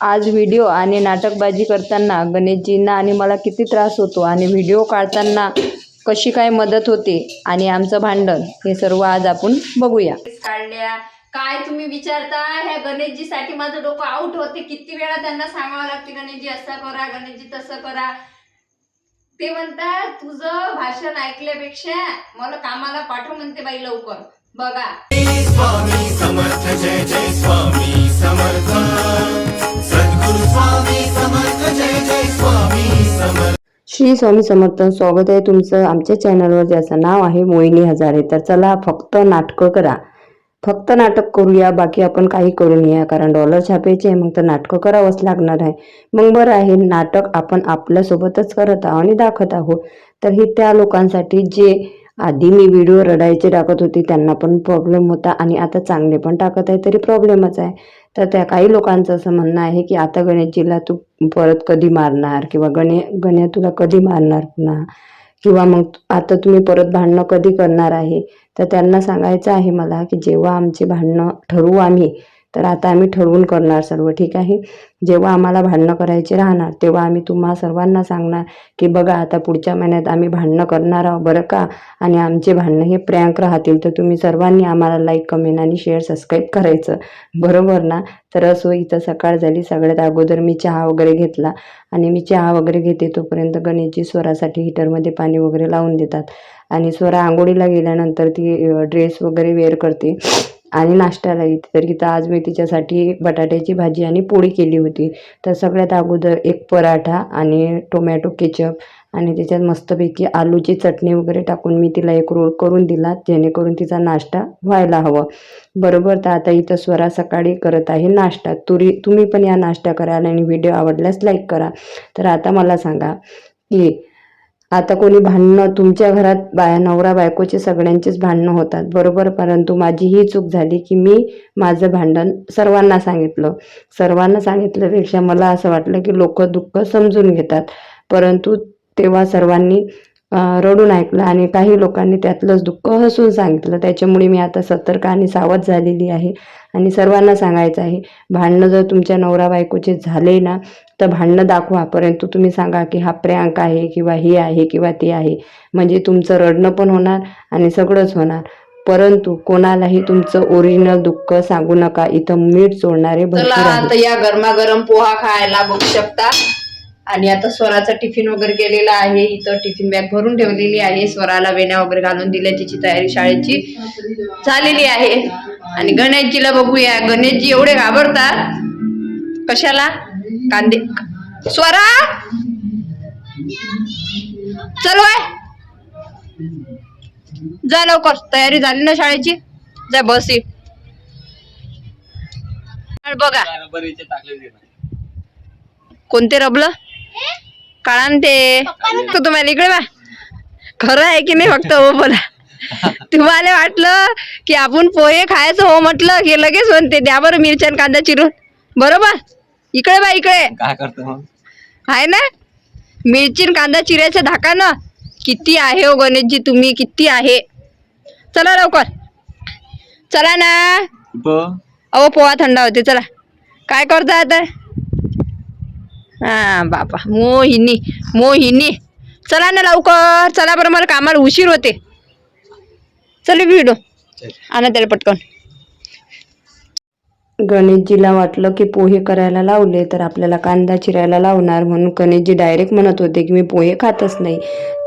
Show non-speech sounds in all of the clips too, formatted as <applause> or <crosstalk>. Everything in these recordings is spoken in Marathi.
आज व्हिडिओ आणि नाटकबाजी करताना गणेशजींना आणि मला किती त्रास होतो आणि व्हिडिओ काढताना कशी काय मदत होते आणि आमचं भांडण हे सर्व आज आपण बघूया. काढल्या. काय तुम्ही विचारता ह्या गणेशजीसाठी माझं डोकं आउट होते. किती वेळा त्यांना सांगावं लागते गणेशजी असं करा गणेशजी तसं करा. ते म्हणतात तुझं भाषण ऐकल्यापेक्षा मला कामाला पाठव म्हणते बाई लवकर. बघा. श्री स्वामी समर्थन स्वागत आहे तुमचं आमच्या चॅनलवर ज्याचं नाव आहे मोहिनी हजारे. तर चला फक्त नाटकं करा. फक्त नाटक करूया बाकी आपण काही करू नये कारण डॉलर छापायचे आहे मग तर नाटकं करावंच लागणार आहे. मग बरं आहे नाटक आपण आपल्यासोबतच करत आहोत आणि दाखवत आहोत तर हे त्या लोकांसाठी जे आधी मी व्हिडिओ रडायचे टाकत होती त्यांना पण प्रॉब्लेम होता आणि आता चांगले पण टाकत आहे तरी प्रॉब्लेमच आहे. तर त्या काही लोकांचं असं म्हणणं आहे की आता गणेशजीला तू परत कधी मारणार किंवा गणे गण्या तुला कधी मारणार पुन्हा? किंवा मग आता तुम्ही परत भांडणं कधी करणार आहे? तर त्यांना सांगायचं आहे मला की जेव्हा आमचे भांडणं ठरवू आम्ही तर आता आम्ही ठरवून करणार सर्व ठीक आहे? जेव्हा आम्हाला भांडणं करायचे राहणार तेव्हा आम्ही तुम्हा सर्वांना सांगणार की बघा आता पुढच्या महिन्यात आम्ही भांडणं करणार आहोत बरं का? आणि आमचे भांडणं हे प्रँक राहतील तर तुम्ही सर्वांनी आम्हाला लाईक कमेंट आणि शेअर सबस्क्राईब करायचं. बरोबर ना? तर असो इथं सकाळ झाली सगळ्यात अगोदर मी चहा वगैरे घेतला आणि मी चहा वगैरे घेते तोपर्यंत गणेशजी स्वरासाठी हिटरमध्ये पाणी वगैरे लावून देतात. आणि स्वरा आंघोळीला गेल्यानंतर ती ड्रेस वगैरे वेअर करते. आणि नाश्त्याला येते तर इथं आज मी तिच्यासाठी बटाट्याची भाजी आणि पोळी केली होती. तर सगळ्यात अगोदर एक पराठा आणि टोमॅटो केचप आणि त्याच्यात मस्तपैकी आलूची चटणी वगैरे टाकून मी तिला एक रोल करून दिला जेणेकरून तिचा नाश्ता व्हायला हवा. बरोबर तर आता इथं स्वरा सकाळी करत आहे नाश्ता. तुरी तुम्ही पण या नाश्ता कराल आणि व्हिडिओ आवडल्यास लाईक करा. तर आता मला सांगा की आता कोणी भांडणं तुमच्या घरात बाया नवरा बायकोचे सगळ्यांचेच भांडणं होतात. बरोबर? परंतु माझी ही चूक झाली की मी माझं भांडण सर्वांना सांगितलं. सर्वांना सांगितल्यापेक्षा मला असं वाटलं की लोक दुःख समजून घेतात. परंतु तेव्हा सर्वांनी रडून ऐकलं आणि काही लोकांनी त्यातलंच दुःख हसून सांगितलं. त्याच्यामुळे मी आता सतर्क आणि सावध झालेली आहे आणि सर्वांना सांगायचं आहे भांडणं जर तुमच्या नवरा बायकोचे झाले ना तर भांडणं दाखवा परंतु तुम्ही सांगा की हा प्रियांक आहे किंवा ही आहे किंवा ती आहे. म्हणजे तुमचं रडणं पण होणार आणि सगळंच होणार. परंतु कोणालाही तुमचं ओरिजिनल दुःख सांगू नका. इथं मीठ आता या गरमागरम पोहा खायला बघू शकता. आणि आता स्वराचा टिफिन वगैरे केलेला आहे. इथं टिफिन बॅग भरून ठेवलेली आहे. स्वराला वेण्या वगैरे घालून दिल्या तिची तयारी शाळेची झालेली आहे. आणि गणेशजीला बघूया. गणेशजी एवढे घाबरतात. कशाला? कांदे. स्वरा! चल वय जा लवकर. तयारी झाली ना शाळेची? जा बस ये. बघा. कोणते रबलं? काळान ते. तुम्हाला इकडे बा खरं आहे की नाही फक्त हो बोला. तुम्हाला वाटलं की आपण पोहे खायचं हो म्हटलं की लगेच म्हणते द्या बरं मिरच्या आणि कांदा चिरून. बरोबर? इकडे बा इकडे. काय करतो मग? आहे ना? मिरची कांदा चिरायचं धाका ना? किती आहे हो गणेशजी तुम्ही? किती आहे? चला लवकर. चला ना. कुठं अहो पोहा थंड होते चला. काय करता आता? हा बापा. मोहिनी मोहिनी. चला ना लवकर. चला बरं मला कामाला उशीर होते. चल व्हिडिओ. आणा त्याला पटकन. गणेशजीला वाटलं की पोहे करायला लावले तर आपल्याला कांदा चिरायला लावणार म्हणून गणेशजी डायरेक्ट म्हणत होते की मी पोहे खातच नाही.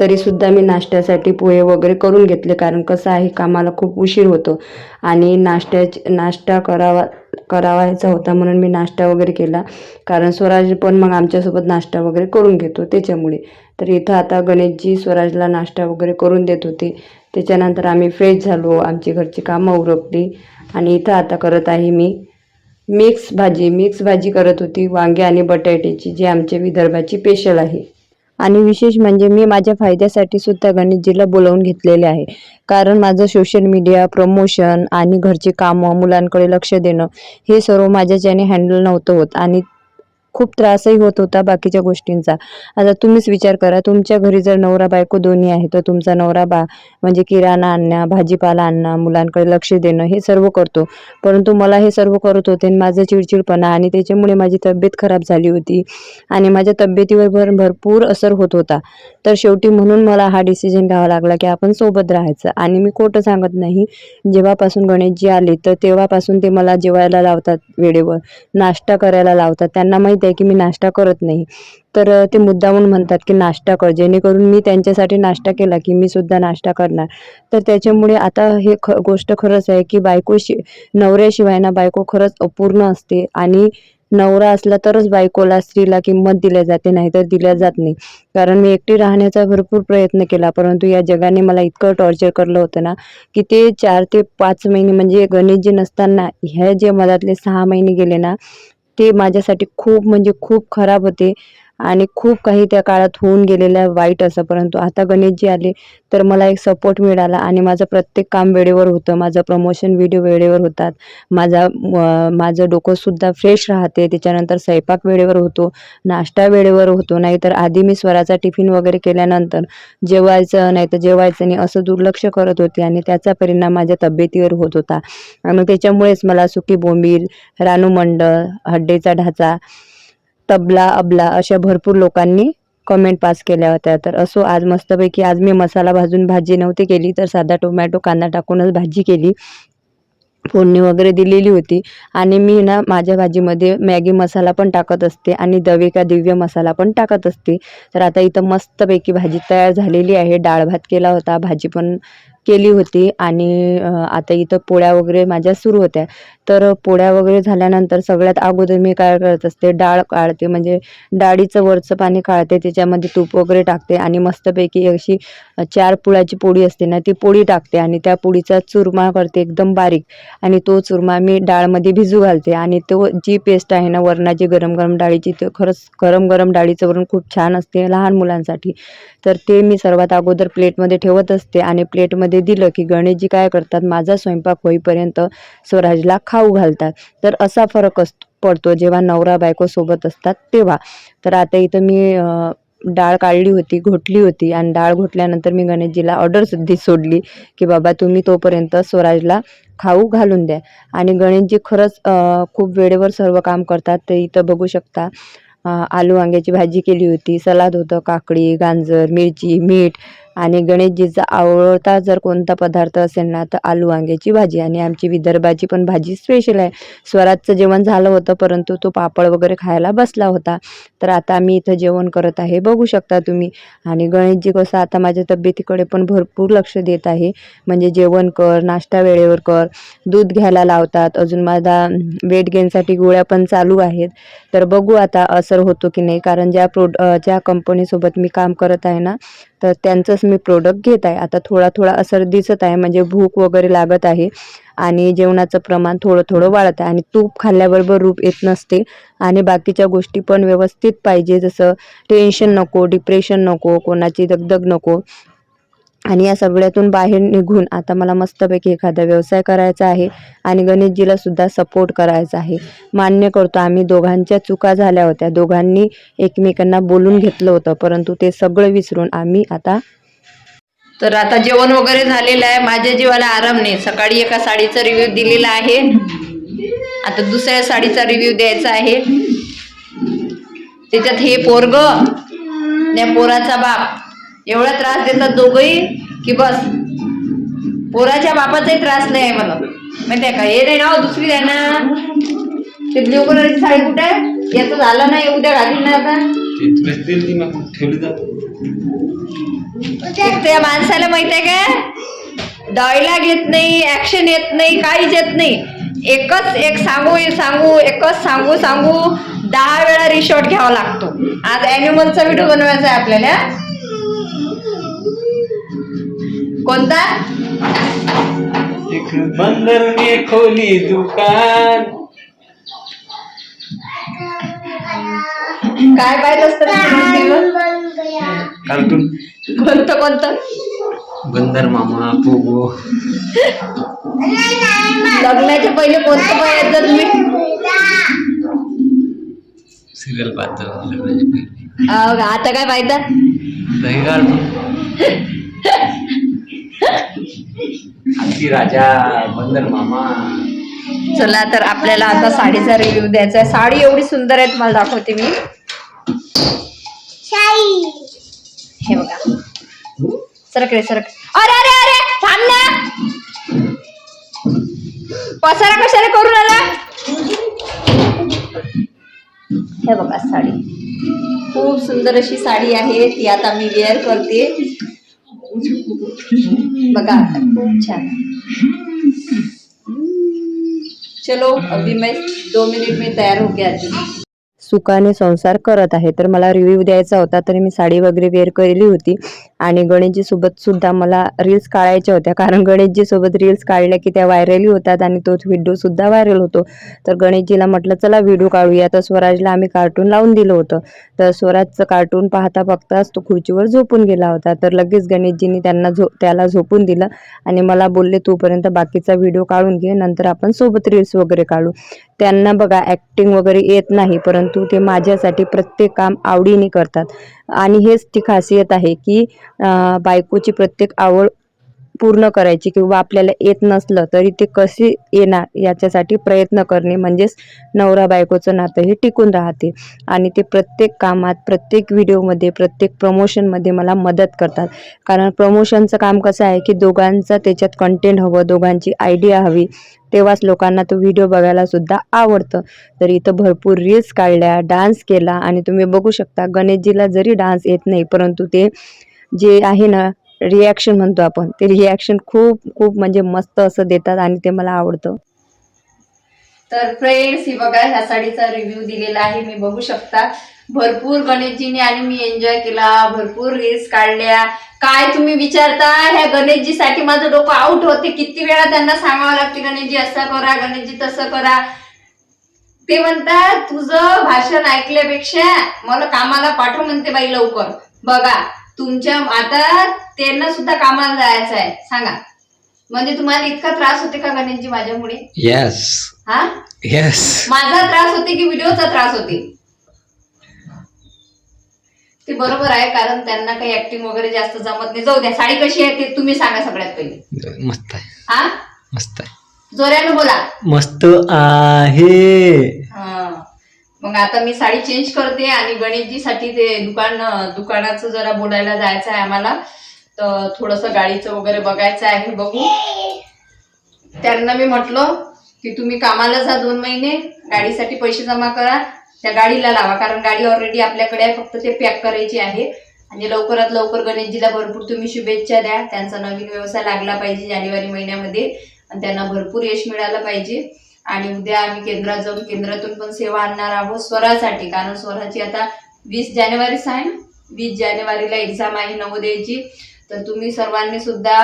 तरी सुद्धा मी नाश्त्यासाठी पोहे वगैरे करून घेतले कारण कसं आहे कामाला खूप उशीर होतो आणि नाश्त्याची नाश्ता करावा करावायचा होता म्हणून मी नाश्ता वगैरे केला. कारण स्वराज पण मग आमच्यासोबत नाश्ता वगैरे करून घेतो त्याच्यामुळे. तर इथं आता गणेशजी स्वराजला नाश्ता वगैरे करून देत होते. त्याच्यानंतर आम्ही फ्रेश झालो आमची घरची कामं उरकली आणि इथं आता करत आहे मी मिक्स भाजी मिक्स भाजी करत होती वांगे आणि बटाट्याची जी आमच्या विदर्भाची स्पेशल आहे. आणि विशेष म्हणजे मी माझ्या फायद्यासाठी सुद्धा गणेशजीला बोलावून घेतलेले आहे. कारण माझं सोशल मीडिया प्रमोशन आणि घरचे कामं मुलांकडे लक्ष देणं हे सर्व माझ्याच्याने हँडल नव्हतं होत. आणि खूप त्रासही होत होता बाकीच्या गोष्टींचा. आता तुम्हीच विचार करा तुमच्या घरी जर नवरा बायको दोन्ही आहे तर तुमचा नवरा बा म्हणजे किराणा आणणं भाजीपाला आणणं मुलांकडे लक्ष देणं हे सर्व करतो. परंतु मला हे सर्व करत होते आणि माझं चिडचिडपणा आणि त्याच्यामुळे माझी तब्येत खराब झाली होती आणि माझ्या तब्येतीवर भर भरपूर असर होत होता. तर शेवटी म्हणून मला हा डिसिजन घ्यावा लागला की आपण सोबत राहायचं. आणि मी खोटं सांगत नाही जेव्हापासून गणेशजी आले तर तेव्हापासून ते मला जेवायला लावतात वेळेवर नाश्ता करायला लावतात त्यांना माहीत आहे की मी नाश्ता करत नाही. तर ते मुद्दामून म्हणतात की नाश्ता कर. जेणेकरून मी त्यांच्यासाठी नाश्ता केला की मी सुद्धा नाश्ता करणार. तर त्याच्यामुळे आता हे ख गोष्ट खरंच आहे की बायकोशी नवऱ्याशिवाय ना बायको खरंच अपूर्ण असते आणि नवरा असला तरच बायकोला स्त्रीला किंमत दिल्या जाते नाहीतर दिल्या जात नाही. कारण मी एकटी राहण्याचा भरपूर प्रयत्न केला परंतु या जगाने मला इतकं टॉर्चर करलं होतं ना की ते चार ते पाच महिने म्हणजे गणेशजी नसताना ह्या जे मधातले सहा महिने गेले ना ते माझ्यासाठी खूप म्हणजे खूप खराब होते. आणि खूप काही त्या काळात होऊन गेलेलं वाईट असं. परंतु आता गणेशजी आले तर मला एक सपोर्ट मिळाला आणि माझं प्रत्येक काम वेळेवर होतं. माझं प्रमोशन व्हिडिओ वेळेवर होतात. माझा माझं डोकंसुद्धा फ्रेश राहते. त्याच्यानंतर स्वयंपाक वेळेवर होतो. नाश्ता वेळेवर होतो. नाहीतर आधी मी स्वराचा टिफिन वगैरे केल्यानंतर जेवायचं नाही तर जेवायचं नाही असं दुर्लक्ष करत होते आणि त्याचा परिणाम माझ्या तब्येतीवर होत होता. आणि त्याच्यामुळेच मला सुकी बोंबील रानूमंड हड्डेचा ढाचा तबला अबला अशा भरपूर लोकांनी कमेंट पास केल्या होत्या. तर असो आज मस्तपैकी आज मी मसाला भाजून भाजी नव्हती केली तर साधा टोमॅटो कांदा टाकूनच भाजी केली. फोडणी वगैरे दिलेली होती. आणि मी ना माझ्या भाजीमध्ये मॅगी मसाला पण टाकत असते आणि दवे का दिव्य मसाला पण टाकत असते. तर आता इथं मस्तपैकी भाजी तयार झालेली आहे. डाळ भात केला होता भाजी पण केली होती आणि आता इथं पोळ्या वगैरे माझ्या सुरू होत्या. तर पोळ्या वगैरे झाल्यानंतर सगळ्यात अगोदर मी काय करत असते डाळ काढते. म्हणजे डाळीचं वरचं पाणी काढते त्याच्यामध्ये तूप वगैरे टाकते आणि मस्तपैकी अशी चार पुळाची पोळी असते ना ती पोळी टाकते आणि त्या पोळीचा चुरमा करते एकदम बारीक. आणि तो चुरमा मी डाळमध्ये भिजू घालते आणि तो जी पेस्ट आहे ना वरणाची गरम गरम डाळीची ते खरंच गरम गरम डाळीचं वरण खूप छान असते लहान मुलांसाठी. तर ते मी सर्वात अगोदर प्लेटमध्ये ठेवत असते आणि प्लेटमध्ये दिलं की गणेशजी काय करतात? माझा स्वयंपाक होईपर्यंत स्वराजला खाऊ घालतात. तर असा फरक असतो पडतो जेव्हा नवरा बायको सोबत असतात तेव्हा. तर आता इथं मी डाळ काढली होती घोटली होती आणि डाळ घोटल्यानंतर मी गणेशजीला ऑर्डर सुद्धा सोडली की बाबा तुम्ही तोपर्यंत स्वराजला खाऊ घालून द्या. आणि गणेशजी खरंच खूप वेळेवर सर्व काम करतात. ते इथं बघू शकता आलू वांग्याची भाजी केली होती सलाद होतं काकडी गाजर मिरची मीठ आणि गणेशजीचा आवडता जर कोणता पदार्थ असेल ना तर आलू वांग्याची भाजी आणि आमची विदर्भाची पण भाजी स्पेशल आहे. स्वराजचं जेवण झालं होतं परंतु तो पापड वगैरे खायला बसला होता. तर आता आम्ही इथं जेवण करत आहे बघू शकता तुम्ही. आणि गणेशजी कसं आता माझ्या तब्येतीकडे पण भरपूर लक्ष देत आहे. म्हणजे जेवण कर नाश्ता वेळेवर कर दूध घ्यायला लावतात. अजून माझा वेट गेनसाठी गोळ्या पण चालू आहेत. तर बघू आता असर होतो की नाही. कारण ज्या प्रोड ज्या कंपनीसोबत मी काम करत आहे ना तर त्यांचंच मी प्रोडक्ट घेत आहे. आता थोडा थोडा असर दिसत आहे. म्हणजे भूक वगैरे लागत आहे आणि जेवणाचं प्रमाण थोडं थोडं वाढत आहे आणि तूप खाल्ल्याबरोबर रूप येत नसते आणि बाकीच्या गोष्टी पण व्यवस्थित पाहिजे. जसं टेन्शन नको डिप्रेशन नको कोणाची दगदग नको. आणि या सगळ्यातून बाहेर निघून आता मला मस्तपैकी एखादा व्यवसाय करायचा आहे आणि गणेशजीला सुद्धा सपोर्ट करायचा आहे. मान्य करतो आम्ही दोघांच्या चुका झाल्या होत्या. दोघांनी एकमेकांना बोलून घेतलं होतं परंतु ते सगळं विसरून आम्ही आता तर आता जेवण वगैरे झालेलं आहे. माझ्या जीवाला आराम नाही. सकाळी एका साडीचा रिव्ह्यू दिलेला आहे. आता दुसऱ्या साडीचा रिव्ह्यू द्यायचा आहे. त्याच्यात हे पोरग त्या पोराचा बाप. एवढा त्रास देतात दोघही की बस. पोराच्या बापाचाही त्रास नाही आहे मला. माहिती आहे का? हे नाही ना दुसरी आहे ना. ते ब्ल्यू कलरची साडी कुठे आहे? याचं झालं नाही उद्या घालीन ना आता. त्या माणसाला माहीत आहे का डायलॉग येत नाही ऍक्शन येत नाही काहीच येत नाही. एकच एक सांगू सांगू एकच सांगू सांगू दहा वेळा रिशॉट घ्यावा लागतो. आज अॅनिमलचा व्हिडिओ बनवायचा आहे आपल्याला. कोणता? एक बंदर ने खोली दुकान. काय पाहिजे असतं कार्टून. कोणतं कोणतं? बंदर मामा पोगो. लग्नाच्या पहिले कोणतं पाहिजे तुम्ही? सिरियल पाहतो लग्नाच्या पहिले. आता काय दही काढतो <laughs> हत्ती राजा बंदर मामा. चला तर आपल्याला आता साडीचा रिव्ह्यू द्यायचा आहे. साडी एवढी सुंदर आहे तुम्हाला दाखवते मी. हे बघा. सरक रे सरक. अरे अरे अरे थांब ना. पसारा कशाला करून आला? हे बघा साडी. खूप सुंदर अशी साडी आहे. ती आता मी वेअर करते. बघा आता खूप छान. चलो अभी मैं दो मिनिट में तयार होके आती सुखाने संसार करत आहे तर मला रिव्ह्यू द्यायचा होता तरी मी साडी वगैरे वेअर केली होती. आणि गणेशजी सोबत सुद्धा मला रील्स काढायच्या होत्या. कारण गणेशजी सोबत रील्स काढल्या की त्या व्हायरलही होतात आणि तोच व्हिडिओ सुद्धा व्हायरल होतो. तर गणेशजीला म्हटलं चला व्हिडिओ काढूया. तर स्वराजला आम्ही कार्टून लावून दिलं होतं. तर स्वराजचं कार्टून पाहता पाहताच तो खुर्चीवर झोपून गेला होता. तर लगेच गणेशजींनी त्यांना झो त्याला झोपून दिलं आणि मला बोलले तोपर्यंत बाकीचा व्हिडिओ काढून घे नंतर आपण सोबत रील्स वगैरे काढू. त्यांना बघा ॲक्टिंग वगैरे येत नाही परंतु ते माझ्यासाठी प्रत्येक काम आवडीने करतात. आणि हेच ती खासियत आहे की बायकोची प्रत्येक आवड पूर्ण करायची किंवा आपल्याला येत नसलं तरी ते कसे येणार याच्यासाठी प्रयत्न करणे म्हणजेच नवरा बायकोचं नातं हे टिकून राहते. आणि ते प्रत्येक कामात प्रत्येक व्हिडिओमध्ये प्रत्येक प्रमोशनमध्ये मला मदत करतात. कारण प्रमोशनचं काम कसं आहे की दोघांचा त्याच्यात कंटेंट हवं दोघांची आयडिया हवी तेव्हाच लोकांना तो व्हिडिओ बघायला सुद्धा आवडतं. तर इथं भरपूर रील्स काढल्या डान्स केला आणि तुम्ही बघू शकता गणेशजीला जरी डान्स येत नाही परंतु ते जे आहे ना रिॲक्शन म्हणतो आपण ते रिॲक्शन खूप खूप म्हणजे मस्त असं देतात आणि ते मला आवडतं. तर फ्रेंड्स ही बघा ह्या साडीचा रिव्ह्यू दिलेला आहे मी बघू शकता. भरपूर गणेशजीने आणि मी एन्जॉय केला. भरपूर रील्स काढल्या. काय तुम्ही विचारता ह्या गणेशजीसाठी माझं डोकं आउट होते. किती वेळा त्यांना सांगावं लागते गणेशजी असं करा गणेशजी तसं करा. ते म्हणतात तुझं भाषण ऐकल्यापेक्षा मला कामाला पाठव म्हणते बाई लवकर. बघा. तुमच्या आता त्यांना सुद्धा कामाला जायचं आहे. सांगा. म्हणजे तुम्हाला इतका त्रास होते का गणेशजी माझ्यामुळे? येस हा? येस माझा त्रास होते की व्हिडिओचा त्रास होते? ते बरोबर आहे कारण त्यांना काही ऍक्टिंग वगैरे जास्त जमत नाही. जाऊ द्या साडी कशी आहे ते तुम्ही सांगा सगळ्यात पहिले. मस्त आहे. हा? मस्त आहे. जोऱ्यानं बोला. मस्त आहे. हा. मग आता मी साडी चेंज करते आणि गणेशजीसाठी ते दुकान दुकानाचं जरा बोलायला जायचं आहे आम्हाला. तर थोडस गाडीचं वगैरे बघायचं आहे बघू. त्यांना मी म्हटलं की तुम्ही कामाला जा दोन महिने गाडीसाठी पैसे जमा करा. त्या गाडीला लावा कारण गाडी ऑलरेडी आपल्याकडे आहे फक्त ते पॅक करायची आहे. आणि लवकरात लवकर गणेशजीला भरपूर तुम्ही शुभेच्छा द्या. त्यांचा नवीन व्यवसाय लागला पाहिजे जानेवारी महिन्यामध्ये. आणि त्यांना भरपूर यश मिळालं पाहिजे. आणि उद्या आम्ही केंद्रात जाऊन केंद्रातून पण सेवा आणणार आहोत स्वरासाठी. कारण स्वराची आता वीस जानेवारीच आहे वीस जानेवारीला एक्झाम आहे नवोदयाची. तर तुम्ही सर्वांनी सुद्धा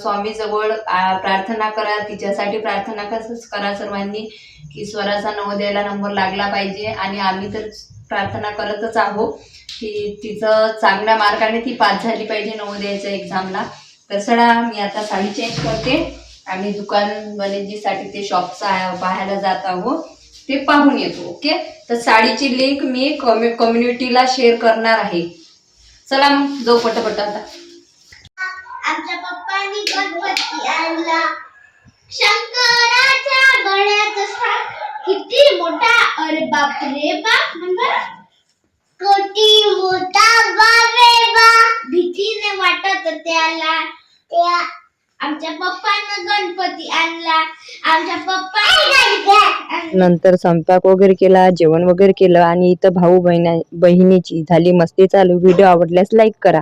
स्वामी स्वामीजवळ प्रार्थना करा. तिच्यासाठी प्रार्थना करा सर्वांनी की स्वराचा नवोदयाला नंबर लागला पाहिजे. आणि आम्ही तर प्रार्थना करतच आहोत की तिचं चांगल्या मार्काने ती पास झाली पाहिजे नवोदयाच्या एक्झामला तर चला मी आता साडी चेंज करते. आम्ही दुकान गणेशजीसाठी ते शॉपचा पाहायला जात आहोत. ते पाहून येतो ओके? तर साडीची लिंक मी कम्यु कम्युनिटीला शेअर करणार आहे. चला मग जाऊ पटपट आता. आमच्या पप्पानी गणपती आणला शंकराच्या गळ्याचा स्थान. किती मोठा अरे बाप रे बाप नंबर किती मोठा बाप रे बाप भीतीने वाटत त्याला त्या आमच्या पप्पानं गणपती आणला. आमच्या पप्पा नंतर स्वयंपाक वगैरे केला जेवण वगैरे केलं आणि इथं भाऊ बहिणा बहिणीची झाली मस्ती चालू. व्हिडिओ आवडल्यास लाईक करा.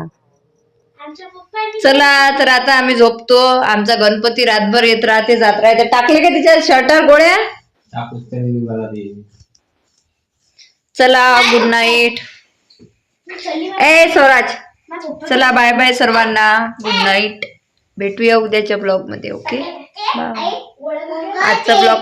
चला तर आता आम्ही झोपतो. आमचा गणपती रातभर येत राहते. जात राहते टाकले का तिच्या शर्टर गोळ्या? चला गुड नाईट ए स्वराज. चला बाय बाय सर्वांना. गुड नाईट भेटूया उद्याच्या ब्लॉगमध्ये ओके? बाय. आजचा ब्लॉग